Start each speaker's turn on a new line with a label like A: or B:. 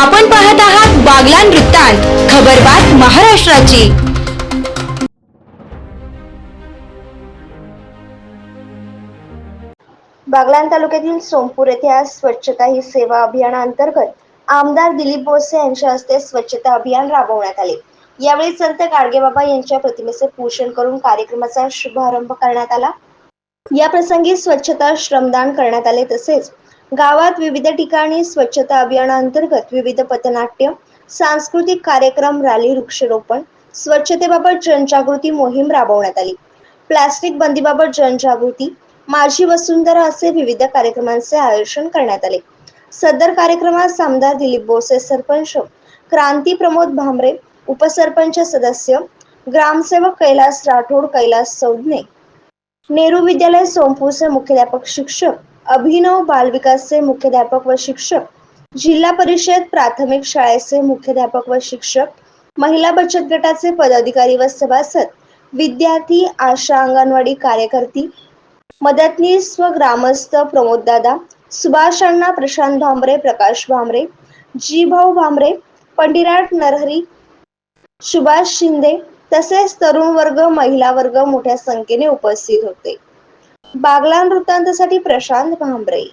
A: आपण पाहत आहात बागलान वृत्तांत खबरबात महाराष्ट्राची.
B: बागलाण तालुक्यातील सोमपूर येथे आज स्वच्छता ही सेवा अभियानाअंतर्गत आमदार दिलीप बोसे यांच्या हस्ते स्वच्छता अभियान राबवण्यात आले. यावेळी संत गाडगेबाबा यांच्या प्रतिमेचे पूजन करून कार्यक्रमाचा शुभारंभ करण्यात आला. या प्रसंगी स्वच्छता श्रमदान करण्यात आले तसेच गावात विविध ठिकाणी स्वच्छता अभियानाअंतर्गत विविध पथनाट्य सांस्कृतिक कार्यक्रम रॅली वृक्षारोपण स्वच्छतेबाबत जनजागृती मोहीम राबवण्यात आली. प्लास्टिक बंदीबाबत जनजागृती माझी वसुंधरा असे विविध कार्यक्रमांचे आयोजन करण्यात आले. सदर कार्यक्रमात आमदार दिलीप बोसे सरपंच क्रांती प्रमोद भांबरे उपसरपंच सदस्य ग्रामसेवक कैलास राठोड कैलास चौधने नेहरू विद्यालय सोमपूरचे मुख्याध्यापक शिक्षक अभिनव बालविकासचे मुख्याध्यापक व शिक्षक जिल्हा परिषद प्राथमिक शाळेचे मुख्याध्यापक व शिक्षक महिला बचत गटाचे पदाधिकारी व सभासद विद्यार्थी आशा अंगणवाडी कार्यकर्ती मदतनीस व ग्रामस्थ प्रमोददादा सुभाष अण्णा प्रशांत भांबरे प्रकाश भांबरे जी भाऊ भांबरे पंडिराट नरहरी सुभाष शिंदे तसेच तरुण वर्ग महिला वर्ग मोठ्या संख्येने उपस्थित होते. बागला वृत्तांतासाठी प्रशांत भांबरे.